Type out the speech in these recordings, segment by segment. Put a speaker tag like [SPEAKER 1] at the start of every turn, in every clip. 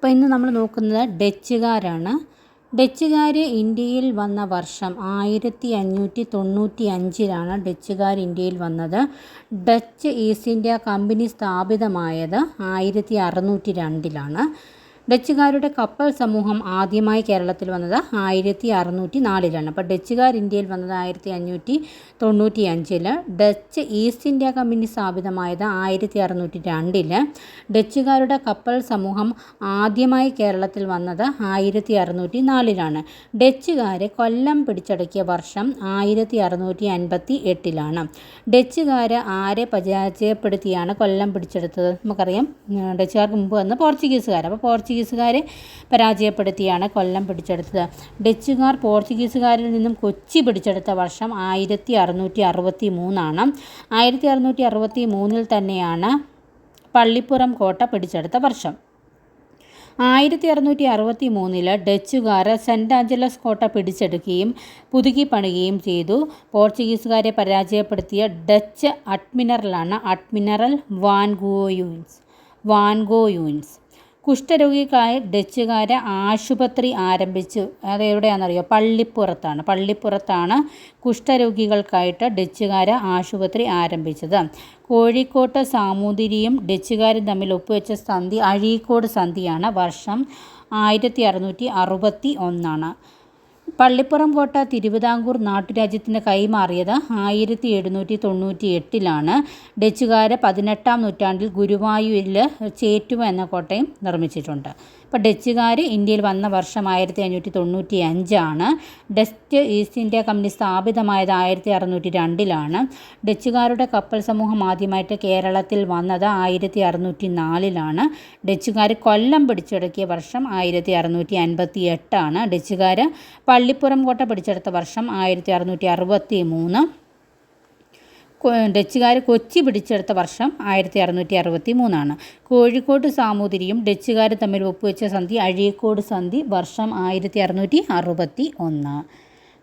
[SPEAKER 1] അപ്പോൾ ഇന്ന് നമ്മൾ നോക്കുന്നത് ഡച്ചുകാരാണ്. ഡച്ചുകാർ ഇന്ത്യയിൽ വന്ന വർഷം ആയിരത്തി അഞ്ഞൂറ്റി തൊണ്ണൂറ്റി അഞ്ചിലാണ് ഡച്ചുകാർ ഇന്ത്യയിൽ വന്നത്. ഡച്ച് ഈസ്റ്റ് ഇന്ത്യ കമ്പനി സ്ഥാപിതമായത് ആയിരത്തി അറുന്നൂറ്റി രണ്ടിലാണ് ഡച്ചുകാരുടെ കപ്പൽ സമൂഹം ആദ്യമായി കേരളത്തിൽ വന്നത് ആയിരത്തി അറുന്നൂറ്റി നാലിലാണ് അപ്പോൾ ഡച്ചുകാർ ഇന്ത്യയിൽ വന്നത് ആയിരത്തി അഞ്ഞൂറ്റി തൊണ്ണൂറ്റി അഞ്ചിൽ ഡച്ച് ഈസ്റ്റ് ഇന്ത്യ കമ്പനി സ്ഥാപിതമായത് ആയിരത്തി അറുന്നൂറ്റി രണ്ടിൽ ഡച്ചുകാരുടെ കപ്പൽ സമൂഹം ആദ്യമായി കേരളത്തിൽ വന്നത് ആയിരത്തി അറുന്നൂറ്റി നാലിലാണ് ഡച്ചുകാർ കൊല്ലം പിടിച്ചടക്കിയ വർഷം ആയിരത്തി അറുന്നൂറ്റി അൻപത്തി എട്ടിലാണ് ഡച്ചുകാർ ആരെ പരാജയപ്പെടുത്തിയാണ് കൊല്ലം പിടിച്ചെടുത്തത്? നമുക്കറിയാം. ഡച്ചുകാർക്ക് മുമ്പ് വന്ന പോർച്ചുഗീസുകാർ അപ്പോൾ പോർച്ചുഗീസുകാരെ പരാജയപ്പെടുത്തിയാണ് കൊല്ലം പിടിച്ചെടുത്തത്. ഡച്ചുകാർ പോർച്ചുഗീസുകാരിൽ നിന്നും കൊച്ചി പിടിച്ചെടുത്ത വർഷം ആയിരത്തി അറുന്നൂറ്റി അറുപത്തി മൂന്നാണ് ആയിരത്തി അറുന്നൂറ്റി അറുപത്തി മൂന്നിൽ തന്നെയാണ് പള്ളിപ്പുറം കോട്ട പിടിച്ചെടുത്ത വർഷം. ആയിരത്തി അറുന്നൂറ്റി അറുപത്തി മൂന്നിൽ ഡച്ചുകാർ സെന്റ് ആഞ്ചലസ് കോട്ട പിടിച്ചെടുക്കുകയും പുതുക്കി പണിയുകയും ചെയ്തു. പോർച്ചുഗീസുകാരെ പരാജയപ്പെടുത്തിയ ഡച്ച് അഡ്മിനറലാണ് അഡ്മിനറൽ വാൻഗോയൂൻസ്. വാൻഗോയൂൻസ്. കുഷ്ഠരോഗിക്കായി ഡച്ചുകാർ ആശുപത്രി ആരംഭിച്ചു. അത് എവിടെയാണെന്നറിയോ? പള്ളിപ്പുറത്താണ്. പള്ളിപ്പുറത്താണ് കുഷ്ഠരോഗികൾക്കായിട്ട് ഡച്ചുകാർ ആശുപത്രി ആരംഭിച്ചത്. കോഴിക്കോട്ട് സാമൂതിരിയും ഡച്ചുകാരും തമ്മിൽ ഒപ്പുവെച്ച സന്ധി അഴീക്കോട് സന്ധിയാണ് വർഷം ആയിരത്തി അറുന്നൂറ്റി അറുപത്തി ഒന്നാണ്. പള്ളിപ്പുറം കോട്ട തിരുവിതാംകൂർ നാട്ടുരാജ്യത്തിന് കൈമാറിയത് ആയിരത്തി എഴുന്നൂറ്റി തൊണ്ണൂറ്റി എട്ടിലാണ് ഡച്ചുകാർ പതിനെട്ടാം നൂറ്റാണ്ടിൽ ഗുരുവായൂരിൽ ചേറ്റുവ എന്ന കോട്ടയും നിർമ്മിച്ചിട്ടുണ്ട്. ഇപ്പോൾ ഡച്ചുകാർ ഇന്ത്യയിൽ വന്ന വർഷം ആയിരത്തി അഞ്ഞൂറ്റി തൊണ്ണൂറ്റി അഞ്ചാണ് ഡസ്റ്റ് ഈസ്റ്റ് ഇന്ത്യ കമ്പനി സ്ഥാപിതമായത് ആയിരത്തി അറുന്നൂറ്റി രണ്ടിലാണ് ഡച്ചുകാരുടെ കപ്പൽ സമൂഹം ആദ്യമായിട്ട് കേരളത്തിൽ വന്നത് ആയിരത്തി അറുന്നൂറ്റി നാലിലാണ് ഡച്ചുകാർ കൊല്ലം പിടിച്ചടക്കിയ വർഷം ആയിരത്തി അറുന്നൂറ്റി അൻപത്തി എട്ടാണ് ഡച്ചുകാർ പള്ളിപ്പുറം കോട്ട പിടിച്ചെടുത്ത വർഷം ആയിരത്തി അറുന്നൂറ്റി അറുപത്തി മൂന്ന് ഡച്ചുകാർ കൊച്ചി പിടിച്ചെടുത്ത വർഷം ആയിരത്തി അറുന്നൂറ്റി അറുപത്തി മൂന്നാണ് കോഴിക്കോട് സാമൂതിരിയും ഡച്ചുകാർ തമ്മിൽ ഒപ്പുവെച്ച സന്ധി അഴീക്കോട് സന്ധി വർഷം ആയിരത്തി അറുന്നൂറ്റി അറുപത്തി ഒന്ന്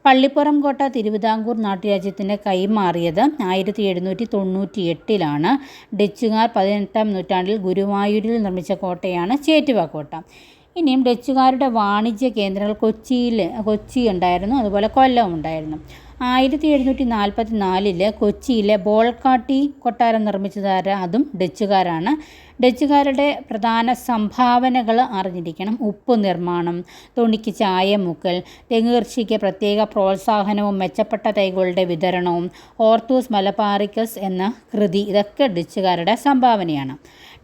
[SPEAKER 1] പള്ളിപ്പുറം കോട്ട തിരുവിതാംകൂർ നാട്ടുരാജ്യത്തിന് കൈമാറിയത് ആയിരത്തി എഴുന്നൂറ്റി തൊണ്ണൂറ്റി എട്ടിലാണ് ഡച്ചുകാർ പതിനെട്ടാം നൂറ്റാണ്ടിൽ ഗുരുവായൂരിൽ നിർമ്മിച്ച കോട്ടയാണ് ചേറ്റുവ കോട്ട. ഇനിയും ഡച്ചുകാരുടെ വാണിജ്യ കേന്ദ്രങ്ങൾ കൊച്ചിയിൽ കൊച്ചി ഉണ്ടായിരുന്നു അതുപോലെ കൊല്ലം ഉണ്ടായിരുന്നു. ആയിരത്തി എഴുന്നൂറ്റി നാൽപ്പത്തി നാലിൽ കൊച്ചിയിലെ ബോൾക്കാട്ടി കൊട്ടാരം നിർമ്മിച്ചതാര് അതും ഡച്ചുകാരാണ്. ഡച്ചുകാരുടെ പ്രധാന സംഭാവനകൾ അറിഞ്ഞിരിക്കണം. ഉപ്പ് നിർമ്മാണം തുണിക്ക് ചായ മുക്കൽ തെങ്ങ് കൃഷിക്ക് പ്രത്യേക പ്രോത്സാഹനവും മെച്ചപ്പെട്ട തൈകളുടെ വിതരണവും ഓർത്തൂസ് മലബാറിക്കസ് എന്ന കൃതി ഇതൊക്കെ ഡച്ചുകാരുടെ സംഭാവനയാണ്.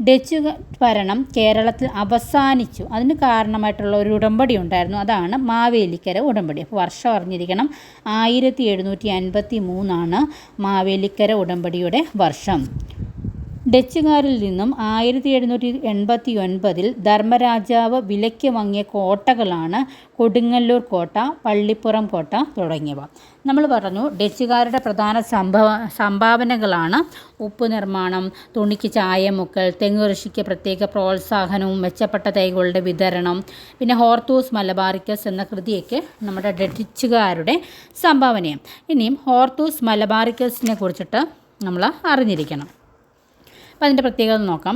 [SPEAKER 1] ഡച്ച് ഭരണം കേരളത്തിൽ അവസാനിച്ചു. അതിന് കാരണമായിട്ടുള്ള ഒരു ഉടമ്പടി ഉണ്ടായിരുന്നു. അതാണ് മാവേലിക്കര ഉടമ്പടി. അപ്പോൾ വർഷം അറിഞ്ഞിരിക്കണം. ആയിരത്തി എഴുന്നൂറ്റി അൻപത്തി മൂന്നാണ് മാവേലിക്കര ഉടമ്പടിയുടെ വർഷം. ഡച്ചുകാരിൽ നിന്നും ആയിരത്തി എഴുന്നൂറ്റി എൺപത്തി ഒൻപതിൽ ധർമ്മരാജാവ് വിലയ്ക്ക് വാങ്ങിയ കോട്ടകളാണ് കൊടുങ്ങല്ലൂർ കോട്ട പള്ളിപ്പുറം കോട്ട തുടങ്ങിയവ. നമ്മൾ പറഞ്ഞു ഡച്ചുകാരുടെ പ്രധാന സംഭവ സംഭാവനകളാണ് ഉപ്പ് നിർമ്മാണം തുണിക്ക് ചായമുക്കൽ തെങ്ങ് കൃഷിക്ക് പ്രത്യേക പ്രോത്സാഹനവും മെച്ചപ്പെട്ട തൈകളുടെ വിതരണം പിന്നെ ഹോർത്തൂസ് മലബാറിക്കസ് എന്ന കൃതിയൊക്കെ നമ്മുടെ ഡച്ചുകാരുടെ സംഭാവനയാണ്. ഇനിയും ഹോർത്തൂസ് മലബാറിക്കസിനെ കുറിച്ചിട്ട് നമ്മൾ അറിഞ്ഞിരിക്കണം. അപ്പോൾ അതിന്റെ പ്രത്യേകത നോക്കാം.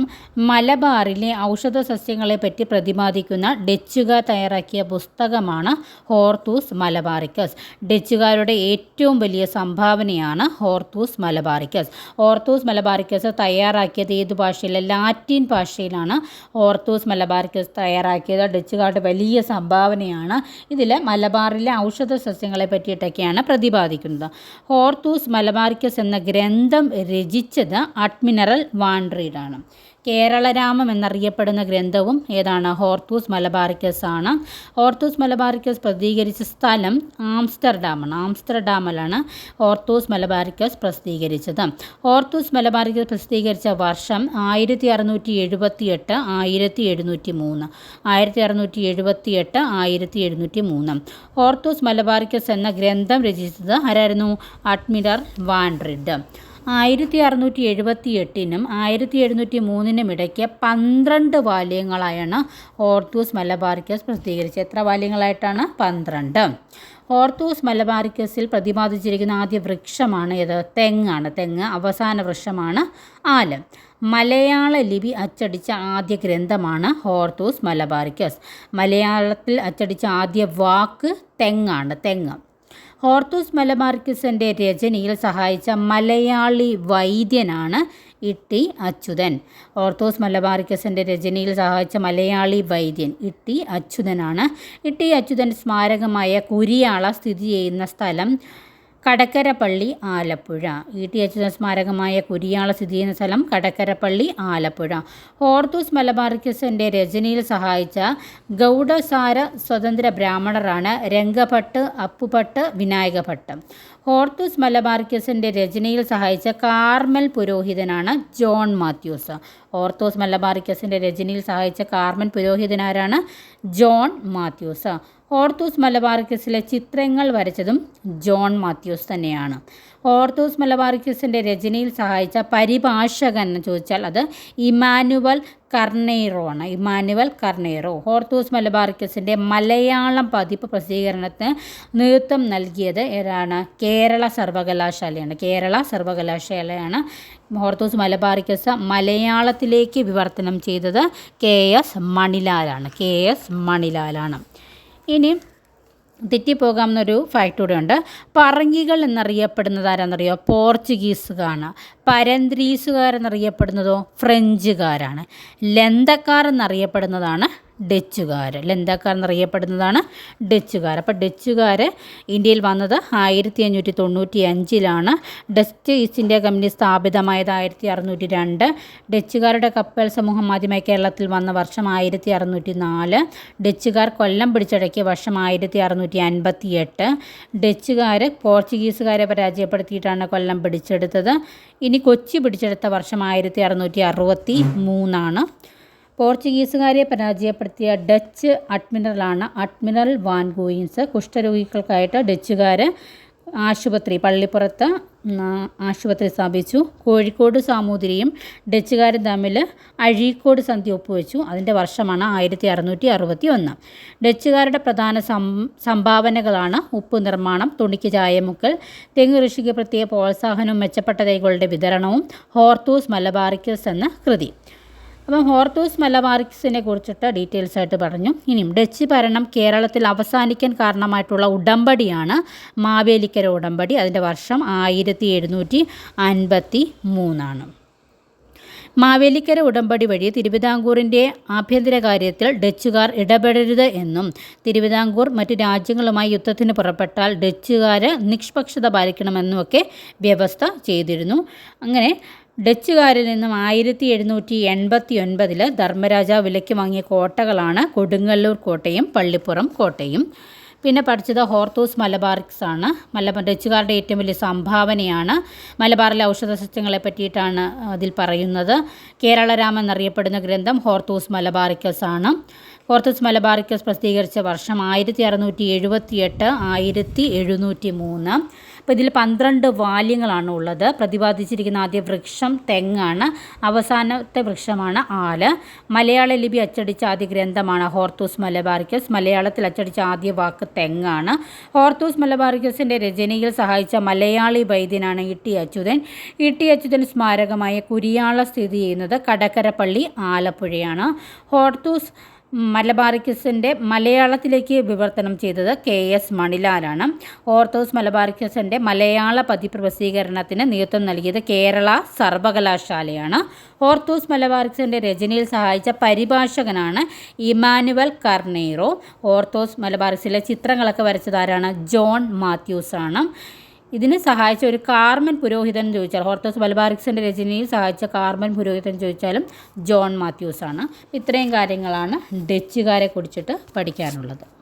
[SPEAKER 1] മലബാറിലെ ഔഷധ സസ്യങ്ങളെ പറ്റി പ്രതിപാദിക്കുന്ന ഡച്ചുകാർ തയ്യാറാക്കിയ പുസ്തകമാണ് ഹോർത്തൂസ് മലബാറിക്കസ്. ഡച്ചുകാരുടെ ഏറ്റവും വലിയ സംഭാവനയാണ് ഹോർത്തൂസ് മലബാറിക്കസ്. ഹോർത്തൂസ് മലബാറിക്കസ് തയ്യാറാക്കിയത് ഏത് ഭാഷയിലെ ലാറ്റിൻ ഭാഷയിലാണ് ഹോർത്തൂസ് മലബാറിക്കസ് തയ്യാറാക്കിയത്. ഡച്ചുകാരുടെ വലിയ സംഭാവനയാണ് ഇതിൽ മലബാറിലെ ഔഷധ സസ്യങ്ങളെ പറ്റിയിട്ടൊക്കെയാണ് പ്രതിപാദിക്കുന്നത്. ഹോർത്തൂസ് മലബാറിക്കസ് എന്ന ഗ്രന്ഥം രചിച്ചത് അഡ്മിനറൽ വാൻഡ്രീഡാണ് കേരളരാമം എന്നറിയപ്പെടുന്ന ഗ്രന്ഥവും ഏതാണ്? ഹോർത്തൂസ് മലബാറിക്കസ് ആണ് ഹോർത്തൂസ് മലബാറിക്കസ് പ്രസിദ്ധീകരിച്ച സ്ഥലം ആംസ്റ്റർഡാമാണ്. ആംസ്റ്റർഡാമിലാണ് ഹോർത്തൂസ് മലബാറിക്കസ് പ്രസിദ്ധീകരിച്ചത്. ഹോർത്തൂസ് മലബാറിക്കസ് പ്രസിദ്ധീകരിച്ച വർഷം ആയിരത്തി അറുന്നൂറ്റി എഴുപത്തി എട്ട് ആയിരത്തി എഴുന്നൂറ്റി മൂന്ന് ആയിരത്തി അറുന്നൂറ്റി എഴുപത്തി എട്ട് ആയിരത്തി എഴുന്നൂറ്റി മൂന്ന് ഹോർത്തൂസ് മലബാറിക്കസ് എന്ന ഗ്രന്ഥം രചിച്ചത് ആരായിരുന്നു? അഡ്മിറൽ വാൻഡ്രിഡ്. ആയിരത്തി അറുന്നൂറ്റി എഴുപത്തി എട്ടിനും ആയിരത്തി എഴുന്നൂറ്റി മൂന്നിനും ഇടയ്ക്ക് പന്ത്രണ്ട് വാല്യങ്ങളായാണ് ഓർത്തൂസ് മലബാർക്കസ് പ്രസിദ്ധീകരിച്ചത്. എത്ര വാല്യങ്ങളായിട്ടാണ്? പന്ത്രണ്ട്. ഓർത്തൂസ് മലബാറിക്കസിൽ പ്രതിപാദിച്ചിരിക്കുന്ന ആദ്യ വൃക്ഷമാണ് ഏത്? തെങ്ങാണ്. തെങ്ങ് അവസാന വൃക്ഷമാണ് ആലം. മലയാള ലിപി അച്ചടിച്ച ആദ്യ ഗ്രന്ഥമാണ് ഹോർത്തൂസ് മലബാറിക്കസ്. മലയാളത്തിൽ അച്ചടിച്ച ആദ്യ വാക്ക് തെങ്ങാണ്. തെങ്ങ്. ഹോർത്തൂസ് മലബാറിക്കസിന്റെ രചനയിൽ സഹായിച്ച മലയാളി വൈദ്യനാണ് ഇട്ടി അച്യുതൻ. ഓർത്തോസ് മലബാറിക്കസിന്റെ രചനയിൽ സഹായിച്ച മലയാളി വൈദ്യൻ ഇട്ടി അച്യുതനാണ്. ഇട്ടി അച്യുതൻ സ്മാരകമായ കുരിയാള സ്ഥിതി ചെയ്യുന്ന സ്ഥലം കടക്കരപ്പള്ളി ആലപ്പുഴ. ഇ. ടി. അച്യുതൻ സ്മാരകമായ കുരിയാള സ്ഥിതി ചെയ്യുന്ന സ്ഥലം കടക്കരപ്പള്ളി ആലപ്പുഴ. ഹോർത്തൂസ് മലബാർക്കിസിന്റെ രചനയിൽ സഹായിച്ച ഗൗഡസാര സ്വതന്ത്ര ബ്രാഹ്മണറാണ് രംഗഭട്ട് അപ്പുഭട്ട് വിനായകഭട്ട്. ഹോർത്തൂസ് മലബാർക്കിസിന്റെ രചനയിൽ സഹായിച്ച കാർമൽ പുരോഹിതനാണ് ജോൺ മാത്യൂസ്. ഓർത്തോസ് മലബാർക്കിസിന്റെ രചനയിൽ സഹായിച്ച കാർമൽ പുരോഹിതനാരാണ് ജോൺ മാത്യൂസ്. ഓർത്തൂസ് മലബാറിക്കസിലെ ചിത്രങ്ങൾ വരച്ചതും ജോൺ മാത്യൂസ് തന്നെയാണ്. ഓർത്തൂസ് മലബാറിക്കസിന്റെ രചനയിൽ സഹായിച്ച പരിഭാഷകൻ എന്ന് ചോദിച്ചാൽ അത് ഇമാനുവൽ കർണേറോ ആണ്. Emmanuel Carneiro. ഹോർത്തൂസ് മലബാറിക്കസിന്റെ മലയാളം പതിപ്പ് പ്രസിദ്ധീകരണത്തിന് നേതൃത്വം നൽകിയത് ഏതാണ്? കേരള സർവകലാശാലയാണ്. കേരള സർവകലാശാലയാണ് ഹോർത്തൂസ് മലബാറിക്കസ് മലയാളത്തിലേക്ക് വിവർത്തനം ചെയ്തത് കെ എസ് മണിലാലാണ്. കെ എസ് മണിലാലാണ്. ഇനി തെറ്റിപ്പോകാമെന്നൊരു ഫാക്ട് കൂടെ ഉണ്ട് പറങ്കികൾ എന്നറിയപ്പെടുന്നത് ആരാണെന്നറിയോ പോർച്ചുഗീസുകാരാണ് പരന്ത്രീസുകാരെന്നറിയപ്പെടുന്നതോ? ഫ്രഞ്ചുകാരാണ്. ലന്തക്കാർ എന്നറിയപ്പെടുന്നതാണ് ഡച്ചുകാർ ലന്തക്കാർ എന്നറിയപ്പെടുന്നതാണ് ഡച്ചുകാർ അപ്പോൾ ഡച്ചുകാർ ഇന്ത്യയിൽ വന്നത് ആയിരത്തി അഞ്ഞൂറ്റി തൊണ്ണൂറ്റി അഞ്ചിലാണ് ഡച്ച് ഈസ്റ്റ് ഇന്ത്യ കമ്പനി സ്ഥാപിതമായത് ആയിരത്തി അറുന്നൂറ്റി രണ്ട് ഡച്ചുകാരുടെ കപ്പൽ സമൂഹം ആദ്യമായി കേരളത്തിൽ വന്ന വർഷം ആയിരത്തി അറുന്നൂറ്റി നാല് ഡച്ചുകാർ കൊല്ലം പിടിച്ചടക്കിയ വർഷം ആയിരത്തി അറുന്നൂറ്റി അൻപത്തി എട്ട് ഡച്ചുകാർ പോർച്ചുഗീസുകാരെ പരാജയപ്പെടുത്തിയിട്ടാണ് കൊല്ലം പിടിച്ചെടുത്തത്. ഇനി കൊച്ചി പിടിച്ചെടുത്ത വർഷം ആയിരത്തി അറുന്നൂറ്റി അറുപത്തി മൂന്നാണ് പോർച്ചുഗീസുകാരെ പരാജയപ്പെടുത്തിയ ഡച്ച് അഡ്മിറലാണ് അഡ്മിറൽ വാൻ ഗോയിൻസ് കുഷ്ഠരോഗികൾക്കായിട്ട് ഡച്ചുകാർ ആശുപത്രി പള്ളിപ്പുറത്ത് ആശുപത്രി സ്ഥാപിച്ചു. കോഴിക്കോട് സാമൂതിരിയും ഡച്ചുകാരും തമ്മിൽ അഴീക്കോട് സന്ധി ഒപ്പുവെച്ചു. അതിന്റെ വർഷമാണ് ആയിരത്തി അറുന്നൂറ്റി അറുപത്തി ഒന്ന് ഡച്ചുകാരുടെ പ്രധാന സംഭാവനകളാണ് ഉപ്പ് നിർമ്മാണം തുണിക്ക് ചായമുക്കൽ തെങ്ങ് കൃഷിക്ക് പ്രത്യേക പ്രോത്സാഹനവും മെച്ചപ്പെട്ട തൈകളുടെ വിതരണവും ഹോർത്തൂസ് മലബാറിക്കൽസ് എന്ന കൃതി. അപ്പം ഹോർത്തൂസ് മലബാറിക്സിനെ കുറിച്ചിട്ട് ഡീറ്റെയിൽസ് ആയിട്ട് പറഞ്ഞു. ഇനിയും ഡച്ച് ഭരണം കേരളത്തിൽ അവസാനിക്കാൻ കാരണമായിട്ടുള്ള ഉടമ്പടിയാണ് മാവേലിക്കര ഉടമ്പടി. അതിന്റെ വർഷം ആയിരത്തി എഴുന്നൂറ്റി അൻപത്തി മൂന്നാണ് മാവേലിക്കര ഉടമ്പടി വഴി തിരുവിതാംകൂറിന്റെ ആഭ്യന്തര കാര്യത്തിൽ ഡച്ചുകാർ ഇടപെടരുത് എന്നും തിരുവിതാംകൂർ മറ്റ് രാജ്യങ്ങളുമായി യുദ്ധത്തിന് പുറപ്പെട്ടാൽ ഡച്ചുകാർ നിഷ്പക്ഷത പാലിക്കണമെന്നുമൊക്കെ വ്യവസ്ഥ ചെയ്തിരുന്നു. അങ്ങനെ ഡച്ചുകാരിൽ നിന്നും ആയിരത്തി എഴുന്നൂറ്റി എൺപത്തി ഒൻപതിൽ ധർമ്മരാജ വിലയ്ക്ക് വാങ്ങിയ കോട്ടകളാണ് കൊടുങ്ങല്ലൂർ കോട്ടയും പള്ളിപ്പുറം കോട്ടയും. പിന്നെ പഠിച്ചത് ഹോർത്തൂസ് മലബാറിക്സ് ആണ്. മലബാർ ഡച്ചുകാരുടെ ഏറ്റവും വലിയ സംഭാവനയാണ് മലബാറിലെ ഔഷധ സസ്യങ്ങളെ പറ്റിയിട്ടാണ് അതിൽ പറയുന്നത്. കേരളരാമൻ എന്നറിയപ്പെടുന്ന ഗ്രന്ഥം ഹോർത്തൂസ് മലബാറിക്കസ് ആണ്. ഹോർത്തൂസ് മലബാറിക്കസ് പ്രസിദ്ധീകരിച്ച വർഷം ആയിരത്തി അറുന്നൂറ്റി എഴുപത്തി എട്ട് ആയിരത്തി എഴുന്നൂറ്റി മൂന്ന്. അപ്പോൾ ഇതിൽ പന്ത്രണ്ട് വാല്യങ്ങളാണ് ഉള്ളത്. പ്രതിപാദിച്ചിരിക്കുന്ന ആദ്യ വൃക്ഷം തെങ്ങാണ്. അവസാനത്തെ വൃക്ഷമാണ് ആൽ. മലയാള ലിപി അച്ചടിച്ച ആദ്യ ഗ്രന്ഥമാണ് ഹോർത്തൂസ് മലബാറിക്കസ്. മലയാളത്തിൽ അച്ചടിച്ച ആദ്യ വാക്ക് തെങ്ങാണ്. ഹോർത്തൂസ് മലബാറിക്കസിന്റെ രചനയിൽ സഹായിച്ച മലയാളി വൈദ്യനാണ് ഇട്ടി അച്യുതൻ. ഇട്ടി അച്യുതൻ സ്മാരകമായ കുരിയാള സ്ഥിതി ചെയ്യുന്നത് കടക്കരപ്പള്ളി ആലപ്പുഴയാണ്. ഹോർത്തൂസ് മലബാറിക്കസിന്റെ മലയാളത്തിലേക്ക് വിവർത്തനം ചെയ്തത് കെ എസ് മണിലാലാണ്. ഓർത്തോസ് മലബാറിക്കസിന്റെ മലയാള പതി പ്രസിദ്ധീകരണത്തിന് നേതൃത്വം നൽകിയത് കേരള സർവകലാശാലയാണ്. ഓർത്തോസ് മലബാറിക്സിന്റെ രചനയിൽ സഹായിച്ച പരിഭാഷകനാണ് ഇമാനുവൽ കർണേറോ. ഓർത്തോസ് മലബാറിക്സിലെ ചിത്രങ്ങളൊക്കെ വരച്ചതാരാണ്? ജോൺ മാത്യൂസ് ആണ് ഇതിന് സഹായിച്ച ഒരു കാർമൻ പുരോഹിതൻ ചോദിച്ചാൽ ഹോർത്തോസ് ബൽബാറിക്സിന്റെ രചനയിൽ സഹായിച്ച കാർമൻ പുരോഹിതൻ ചോദിച്ചാലും ജോൺ മാത്യൂസ് ആണ് ഇത്രയും കാര്യങ്ങളാണ് ഡച്ചുകാരെ കുറിച്ചിട്ട് പഠിക്കാനുള്ളത്.